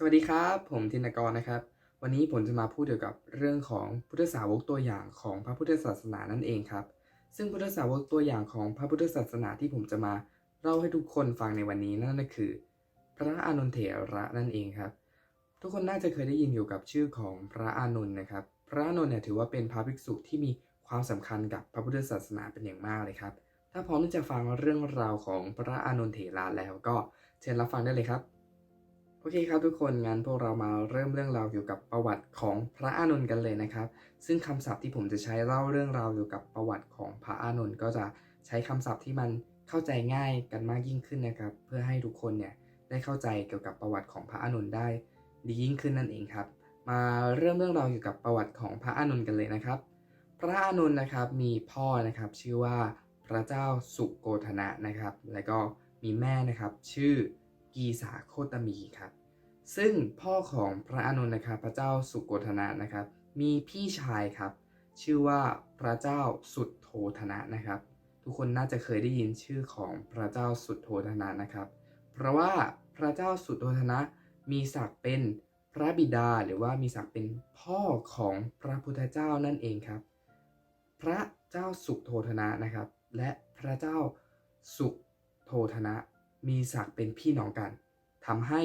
สวัสดีครับ ผมธินกรนะครับ วันนี้ผมจะมาพูดเกี่ยวกับเรื่องของพุทธสาวกตัวอย่างของพระพุทธศาสนานั่นเองครับ ซึ่งพุทธสาวกตัวอย่างของพระพุทธศาสนาที่ผมจะมาเล่าให้ทุกคนฟังในวันนี้นั่นก็คือ พระอานนทเถระนั่นเองครับ ทุกคนน่าจะเคยได้ยินเกี่ยวกับชื่อของพระอานนท์นะครับ พระอานนท์เนี่ยถือว่าเป็นพระภิกษุที่มีความสำคัญกับพระพุทธศาสนาเป็นอย่างมากเลยครับ ถ้าพร้อมที่จะฟังเรื่องราวของพระอานนทเถระแล้วก็เชิญรับฟังได้เลยครับ โอเคครับทุกคนงั้นพวกเรามาเริ่มเรื่องราวเกี่ยวกับประวัติของพระอานนท์กันเลยนะครับ ซึ่งคำศัพท์ที่ผมจะใช้เล่าเรื่องราวเกี่ยวกับประวัติของพระอานนท์ก็จะใช้คำศัพท์ที่มันเข้าใจง่ายกันมากยิ่งขึ้นนะครับ เพื่อให้ทุกคนเนี่ยได้เข้าใจเกี่ยวกับประวัติของพระอานนท์ได้ ดียิ่งขึ้นนั่นเองครับ มาเริ่มเรื่องราวเกี่ยวกับประวัติของพระอานนท์กันเลยนะครับ พระอานนท์นะครับมีพ่อนะครับชื่อว่าพระเจ้าสุโกธนะนะครับ แล้วก็มีแม่นะครับชื่อ กีสาโคตมีครับ ซึ่งพ่อของพระอานนท์นะครับพระเจ้าสุโกธนะนะครับ มีพี่ชายครับ ชื่อว่าพระเจ้าสุดโทธนะนะครับ ทุกคนน่าจะเคยได้ยินชื่อของพระเจ้าสุดโทธนะนะครับ เพราะว่าพระเจ้าสุดโทธนะมีศักดิ์เป็นพระบิดาหรือว่ามีศักดิ์เป็นพ่อของพระพุทธเจ้านั่นเองครับ พระเจ้าสุโธธนะนะครับ และพระเจ้าสุโธธนะ มีศักดิ์เป็นพี่น้องกันทำให้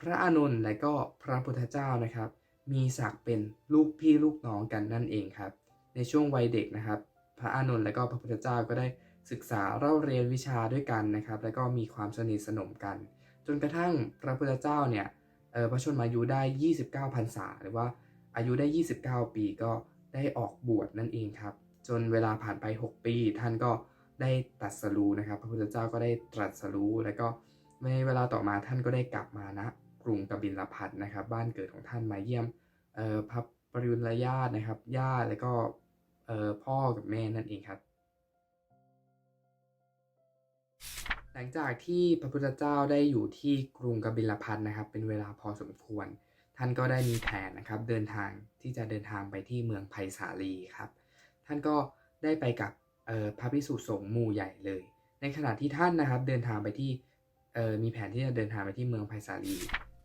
พระอานนท์และก็พระพุทธเจ้านะครับ มีศักดิ์เป็นลูกพี่ลูกน้องกันนั่นเองครับ ในช่วงวัยเด็กนะครับ พระอานนท์และก็พระพุทธเจ้าก็ได้ศึกษาเล่าเรียนวิชาด้วยกันนะครับ แล้วก็มีความสนิทสนมกัน จนกระทั่งพระพุทธเจ้าเนี่ยเออพระชนมายุได้ 29พรรษาหรือว่าอายุได้ 29 ปีก็ได้ออกบวชนั่นเองครับ จนเวลาผ่านไป 6 ปี ท่านก็ ได้ตรัสรู้นะครับพระพุทธเจ้าก็ได้ตรัสรู้ แล้วก็ในเวลาต่อมาท่านก็ได้กลับมาณกรุงกบิลพัทนะครับ บ้านเกิดของท่านมาเยี่ยมพระปริยุรญาตินะครับญาติแล้วก็พ่อกับแม่นั่นเองครับ หลังจากที่พระพุทธเจ้าได้อยู่ที่กรุงกบิลพัทนะครับ เป็นเวลาพอสมควร ท่านก็ได้มีแผนนะครับ เดินทางที่จะเดินทางไปที่เมืองไผ่สาลีครับ ท่านก็ได้ไปกับ พระภิกษุสงฆ์หมู่ใหญ่เลย ในขณะที่ท่านนะครับเดินทางไปที่มีแผนที่จะเดินทางไปที่เมืองไผ่สาลี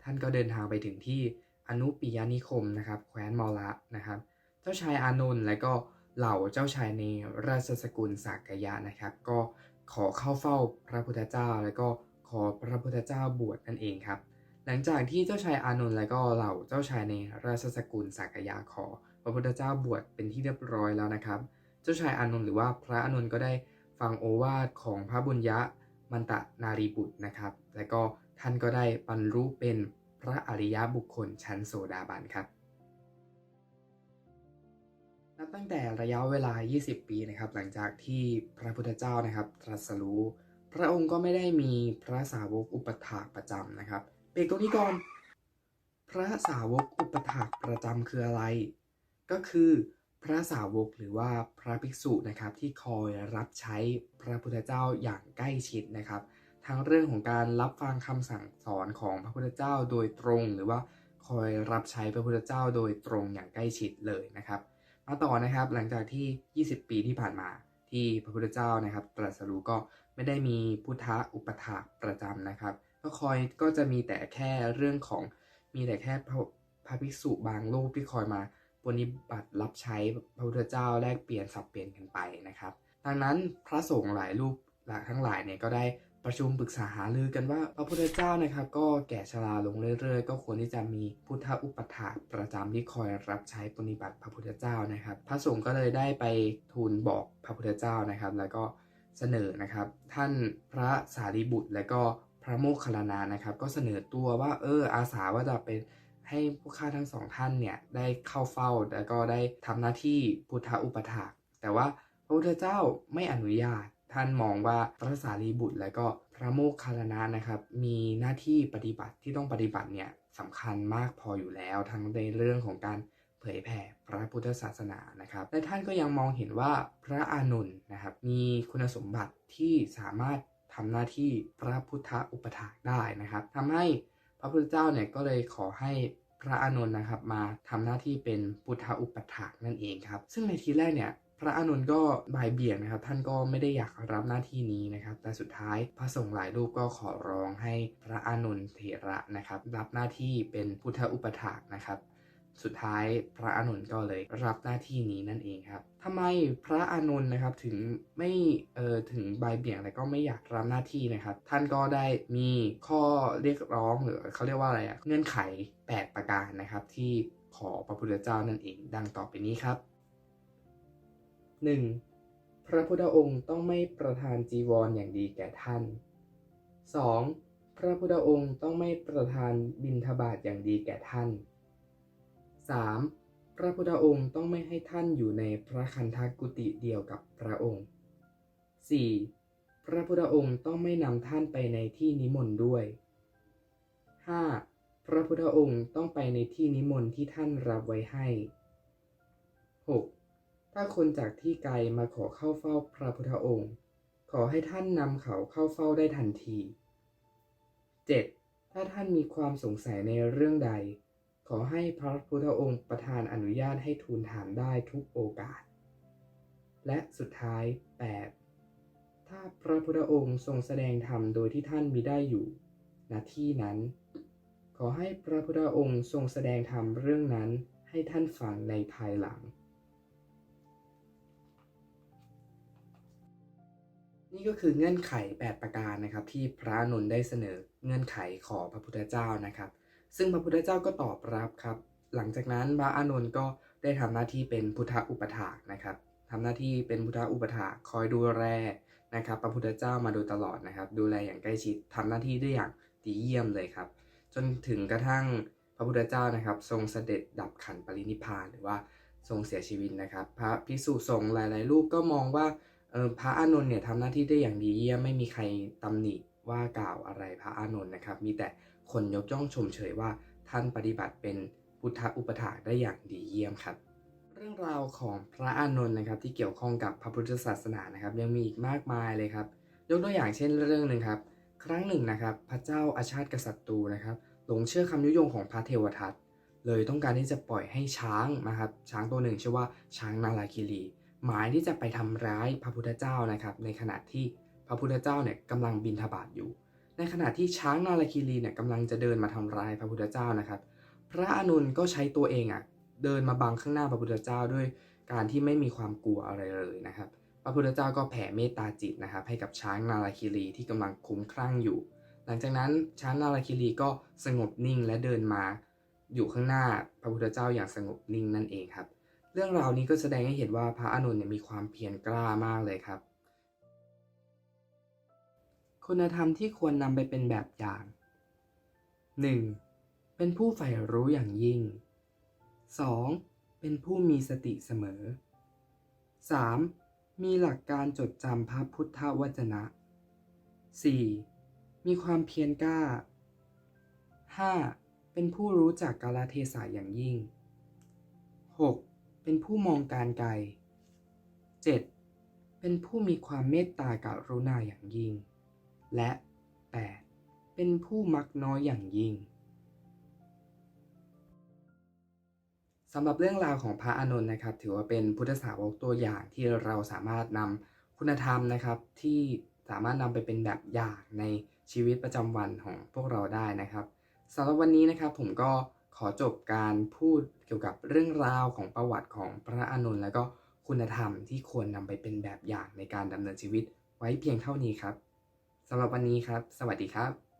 ท่านก็เดินทางไปถึงที่อนุปิยานิคมนะครับแคว้นมอระนะครับ เจ้าชายอานนท์และก็เหล่าเจ้าชายในราชสกุลสากยะนะครับ ก็ขอเข้าเฝ้าพระพุทธเจ้า และก็ขอพระพุทธเจ้าบวชนั่นเองครับ หลังจากที่เจ้าชายอานนท์และก็เหล่าเจ้าชายในราชสกุลสากยะขอ พระพุทธเจ้าบวชเป็นที่เรียบร้อยแล้วนะครับ เจ้าชายอานนท์หรือว่าพระอานนท์ก็ได้ฟังโอวาทของพระบุญยะมันตะนารีบุตรนะครับ และก็ท่านก็ได้บรรลุเป็นพระอริยบุคคลชั้นโสดาบันครับนับตั้งแต่ระยะเวลา 20 ปีนะครับ หลังจากที่พระพุทธเจ้านะครับตรัสรู้ พระองค์ก็ไม่ได้มีพระสาวกอุปถากประจำนะครับเบรกตรงนี้ก่อน พระสาวกอุปถากประจำคืออะไร ก็คือ พระสาวกหรือว่าพระภิกษุนะครับที่คอยรับใช้พระพุทธเจ้าอย่างใกล้ชิดนะครับ ทั้งเรื่องของการรับฟังคำสั่งสอนของพระพุทธเจ้าโดยตรง หรือว่าคอยรับใช้พระพุทธเจ้าโดยตรงอย่างใกล้ชิดเลยนะครับมาต่อนะครับหลังจากที่ 20 ปีที่ผ่านมาที่พระพุทธเจ้านะครับ ตรัสรู้ก็ไม่ได้มีพุทธอุปถาประจำนะครับ ก็คอยก็จะมีแต่แค่เรื่องของมีแต่แค่พระพระภิกษุบางรูปที่คอยมา ปฏิบัติรับใช้พระพุทธเจ้าแลกเปลี่ยนสับเปลี่ยนกันไปนะครับ ดังนั้นพระสงฆ์หลายรูปหลายทั้งหลายเนี่ยก็ได้ประชุมปรึกษาหารือกันว่าพระพุทธเจ้านะครับ ก็แก่ชราลงเรื่อยๆ ก็ควรที่จะมีพุทธอุปถากประจำที่คอยรับใช้ปฏิบัติพระพุทธเจ้านะครับ พระสงฆ์ก็เลยได้ไปทูลบอกพระพุทธเจ้านะครับ แล้วก็เสนอนะครับ ท่านพระสารีบุตรและก็พระโมคคัลลานะนะครับ ก็เสนอตัวว่าเอออาสาว่าจะเป็น ให้ผู้ฆ่าทั้งสองท่านเนี่ยได้เข้าเฝ้าแล้วก็ได้ทำหน้าที่พุทธอุปถากแต่ว่าพระพุทธเจ้าไม่อนุญาต ท่านมองว่าพระสารีบุตรและก็พระโมคคัลลานะนะครับ มีหน้าที่ปฏิบัติที่ต้องปฏิบัติเนี่ยสำคัญมากพออยู่แล้วทั้งในเรื่องของการเผยแผ่พระพุทธศาสนานะครับ และท่านก็ยังมองเห็นว่าพระอานนท์นะครับ มีคุณสมบัติที่สามารถทำหน้าที่พระพุทธอุปถากได้นะครับทำให้ พระพุทธเจ้าเนี่ยก็เลยขอให้พระอานนท์นะครับมาทำหน้าที่เป็นพุทธอุปถากนั่นเองครับ ซึ่งในทีแรกเนี่ยพระอานนท์ก็บ่ายเบี่ยงนะครับ ท่านก็ไม่ได้อยากรับหน้าที่นี้นะครับ แต่สุดท้ายพระสงฆ์หลายรูปก็ขอร้องให้พระอานนท์เถระนะครับ รับหน้าที่เป็นพุทธอุปถากนะครับ สุดท้ายพระอานนท์ก็เลยรับหน้าที่นี้นั่นเองครับทำไมพระอานนท์นะครับถึงไม่เอ่อถึงใบเบี่ยงและก็ไม่อยากรับหน้าที่นะครับ ท่านก็ได้มีข้อเรียกร้องหรือเขาเรียกว่าอะไรอะเงื่อนไข 8 ประการนะครับที่ขอพระพุทธเจ้านั่นเอง ดังต่อไปนี้ครับ 1. พระพุทธองค์ต้องไม่ประทานจีวรออย่างดีแก่ท่าน 2. พระพุทธองค์ต้องไม่ประทานบิณฑบาตอย่างดีแก่ท่าน 3. พระพุทธองค์ต้องไม่ให้ท่านอยู่ในพระคันธกุติเดียวกับพระองค์ 4. พระพุทธองค์ต้องไม่นำท่านไปในที่นิมนต์ด้วย 5. พระพุทธองค์ต้องไปในที่นิมนต์ที่ท่านรับไว้ให้ 6. ถ้าคนจากที่ไกลมาขอเข้าเฝ้าพระพุทธองค์ ขอให้ท่านนำเขาเข้าเฝ้าได้ทันที 7. ถ้าท่านมีความสงสัยในเรื่องใด ขอให้พระพุทธองค์ประทานอนุญาตให้ทูลถามได้ทุกโอกาส และสุดท้าย 8. ถ้าพระพุทธองค์ทรงแสดงธรรมโดยที่ท่านมิได้อยู่ณที่นั้น ขอให้พระพุทธองค์ทรงแสดงธรรมเรื่องนั้นให้ท่านฟังในภายหลัง นี่ก็คือเงื่อนไข 8 ประการนะครับที่พระนนท์ได้เสนอเงื่อนไขขอพระพุทธเจ้านะครับ ซึ่งพระพุทธเจ้าก็ตอบรับครับ หลังจากนั้นพระอานนท์ก็ได้ทำหน้าที่เป็นพุทธอุปถากนะครับทำหน้าที่เป็นพุทธอุปถากคอยดูแลนะครับ พระพุทธเจ้ามาโดยตลอดนะครับ ดูแลอย่างใกล้ชิดทำหน้าที่ได้อย่างดีเยี่ยมเลยครับ จนถึงกระทั่งพระพุทธเจ้านะครับ ทรงเสด็จดับขันปรินิพานหรือว่าทรงเสียชีวิตนะครับ พระภิกษุสงฆ์หลาย ๆ รูปก็มองว่าพระอานนท์เนี่ยทำหน้าที่ได้อย่างดีเยี่ยมไม่มีใครตำหนิว่ากล่าวอะไรพระอานนท์นะครับ มีแต่ คนยกย่องชมเชยว่าท่านปฏิบัติเป็นพุทธอุปถากได้อย่างดีเยี่ยมครับ เรื่องราวของพระอานนท์นะครับที่เกี่ยวข้องกับพระพุทธศาสนานะครับ ยังมีอีกมากมายเลยครับ ยกตัวอย่างเช่นเรื่องหนึ่งครับ ครั้งหนึ่งนะครับ พระเจ้าอาชาติกษัตริย์นะครับ หลงเชื่อคำยุยงของพระเทวทัตเลยต้องการที่จะปล่อยให้ช้างนะครับ ช้างตัวหนึ่งชื่อว่าช้างนาราคิรีหมายที่จะไปทำร้ายพระพุทธเจ้านะครับ ในขณะที่พระพุทธเจ้าเนี่ยกำลังบินทบาทอยู่ ในขณะที่ช้างนาราคิรีเนี่ยกำลังจะเดินมาทำร้ายพระพุทธเจ้านะครับ พระอานนก็ใช้ตัวเองอะเดินมาบังข้างหน้าพระพุทธเจ้าด้วยการที่ไม่มีความกลัวอะไรเลยนะครับ พระพุทธเจ้าก็แผ่เมตตาจิตนะครับ ให้กับช้างนาราคิรีที่กำลังคุ้มคลั่งอยู่ หลังจากนั้นช้างนาราคิรีก็สงบนิ่งและเดินมา อยู่ข้างหน้าพระพุทธเจ้าอย่างสงบนิ่งนั่นเองครับ เรื่องราวนี้ก็แสดงให้เห็นว่าพระอานนเนี่ยมีความเพียรกล้ามากเลยครับ คุณธรรมที่ควรนำไปเป็นแบบอย่าง 1. เป็นผู้ใฝ่รู้อย่างยิ่ง 2. เป็นผู้มีสติเสมอ 3. มีหลักการจดจำพระพุทธวจนะ 4. มีความเพียรกล้า 5. เป็นผู้รู้จักกาลเทศะอย่างยิ่ง 6. เป็นผู้มองการไกล 7. เป็นผู้มีความเมตตากรุณาอย่างยิ่ง และ 8. เป็นผู้มักน้อยอย่างยิ่งสำหรับเรื่องราวของพระอานนท์นะครับ ถือว่าเป็นพุทธสาวกตัวอย่างที่เราสามารถนำคุณธรรมนะครับ ที่สามารถนำไปเป็นแบบอย่างในชีวิตประจำวันของพวกเราได้นะครับสำหรับวันนี้นะครับผมก็ขอจบการพูดเกี่ยวกับเรื่องราวของประวัติของพระอานนท์และก็คุณธรรมที่ควรนำไปเป็นแบบอย่างในการดำเนินชีวิตไว้เพียงเท่านี้ครับ สำหรับวันนี้ครับ สวัสดีครับ